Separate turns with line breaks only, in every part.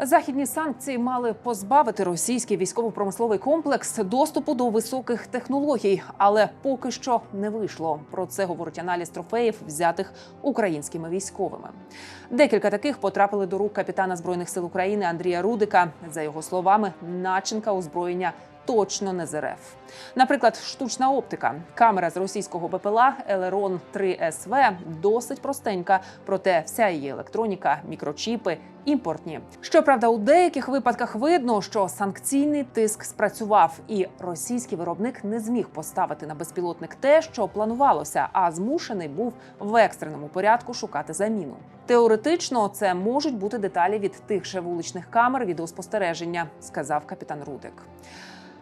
Західні санкції мали позбавити російський військово-промисловий комплекс доступу до високих технологій, але поки що не вийшло. Про це говорить аналіз трофеїв, взятих українськими військовими. Декілька таких потрапили до рук капітана збройних сил України Андрія Рудика. За його словами, начинка озброєння. Точно не з РФ. Наприклад, штучна оптика. Камера з російського БПЛА Елерон 3 СВ досить простенька, проте вся її електроніка, мікрочіпи імпортні. Щоправда, у деяких випадках видно, що санкційний тиск спрацював, і російський виробник не зміг поставити на безпілотник те, що планувалося, а змушений був в екстреному порядку шукати заміну. Теоретично це можуть бути деталі від тих же вуличних камер відеоспостереження, сказав капітан Рудик.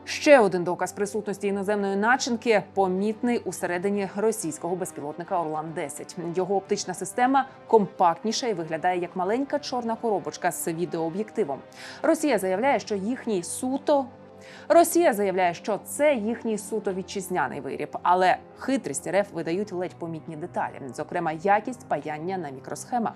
Ще один доказ присутності іноземної начинки помітний усередині російського безпілотника Орлан 10 Його оптична система компактніша і виглядає як маленька чорна коробочка з відеооб'єктивом. Росія заявляє, що їхній суто. Росія заявляє, що це їхній суто вітчизняний виріб, але хитрість РФ видають ледь помітні деталі, зокрема якість паяння на мікросхемах.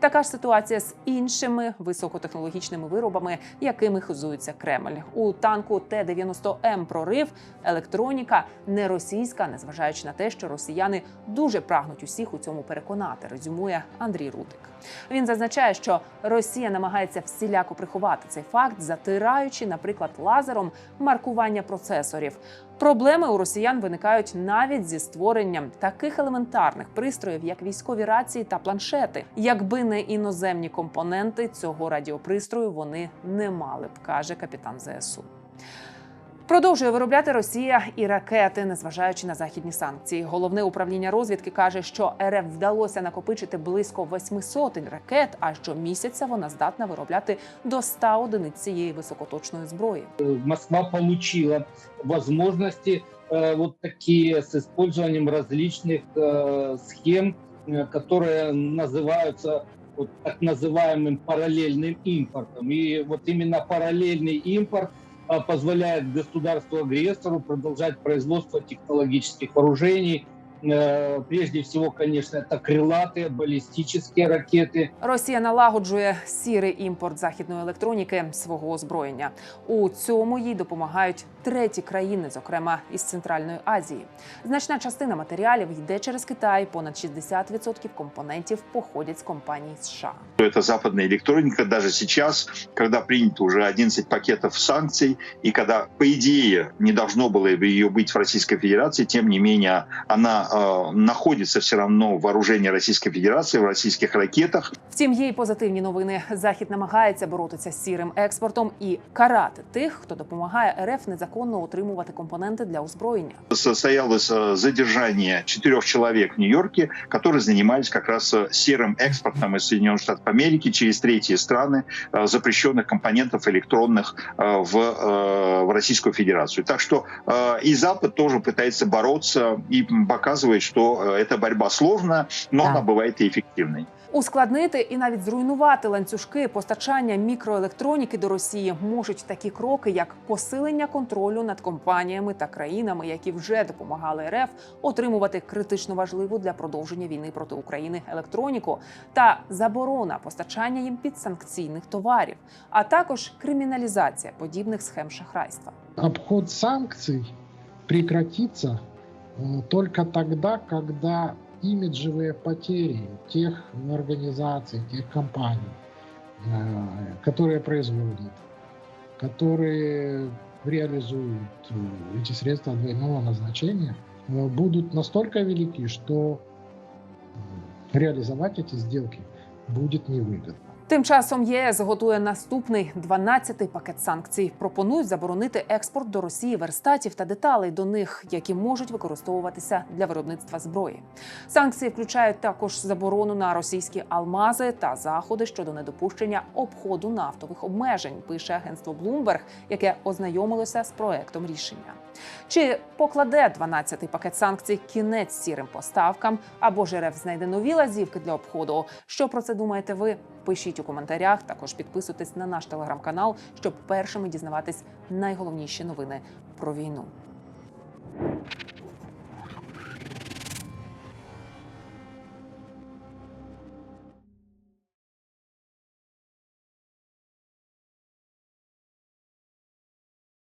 Така ж ситуація з іншими високотехнологічними виробами, якими хизується Кремль. У танку Т-90М прорив електроніка не російська, незважаючи на те, що росіяни дуже прагнуть усіх у цьому переконати. Резюмує Андрій Рудик. Він зазначає, що Росія намагається всіляко приховати цей факт, затираючи, наприклад, лазером маркування процесорів. Проблеми у росіян виникають навіть зі створенням таких елементарних пристроїв, як військові рації та планшети. Якби не іноземні компоненти цього радіопристрою, вони не мали б, каже капітан ЗСУ. Продовжує виробляти Росія і ракети, незважаючи на західні санкції. Головне управління розвідки каже, що РФ вдалося накопичити близько восьми сотень ракет. А щомісяця вона здатна виробляти до 100 одиниць цієї високоточної зброї.
Москва получила возможности э, вот такие с использованием различных э, схем, э, которые называются вот так называемым параллельным импортом. И вот именно параллельный импорт э, позволяет государству-агрессору продолжать производство технологических вооружений. Э, Прежде всего, конечно, это крылатые баллистические ракеты,
Росія налагоджує сірий імпорт західної електроніки свого озброєння. У цьому їй допомагають треті країни, зокрема із Центральної Азії. Значна частина матеріалів йде через Китай. Понад 60% компонентів походять з компаній США.
Это западная электроника даже сейчас, когда принято уже 11 пакетов санкций, и когда, по идее, не должно было ее быть в Российской Федерации, тем не менее, она э, находится все равно вооружение Российской Федерации, в российских ракетах.
Втім, є й позитивні новини. Захід намагається боротися з сірим експортом і карати тих, хто допомагає РФ незаконно отримувати компоненти для озброєння.
Состоялось э, задержание четырех человек в Нью-Йорке, которые занимались как раз э, серым экспортом из Соединенных Штатов Америки через третьи страны э, запрещенных компонентов электронных э, в, э, в Российскую Федерацию. Так что э, и Запад тоже пытается бороться и показывает, что э, эта борьба сложная, но
Да.
она бывает и
і навіть зруйнувати ланцюжки постачання мікроелектроніки до Росії можуть такі кроки, як посилення контролю над компаніями та країнами, які вже допомагали РФ отримувати критично важливу для продовження війни проти України електроніку, та заборона постачання їм підсанкційних товарів, а також криміналізація подібних схем шахрайства.
обход санкций прекратится э, только тогда, когда имиджевые потери тех организаций, тех компаний, э, которые производят, которые реализуют э, эти средства двойного назначения, э, будут настолько велики, что реализовать эти сделки будет невыгодно.
Тим часом ЄС готує наступний 12-й пакет санкцій. Пропонують заборонити експорт до Росії верстатів та деталей до них, які можуть використовуватися для виробництва зброї. Санкції включають також заборону на російські алмази та заходи щодо недопущення обходу нафтових обмежень. Пише агентство Bloomberg, яке ознайомилося з проектом рішення. Чи покладе 12-й пакет санкцій кінець сірим поставкам або ж РФ знайде нові лазівки для обходу? Що про це думаєте ви? Пишіть у коментарях. Також підписуйтесь на наш телеграм-канал, щоб першими дізнаватись найголовніші новини про війну.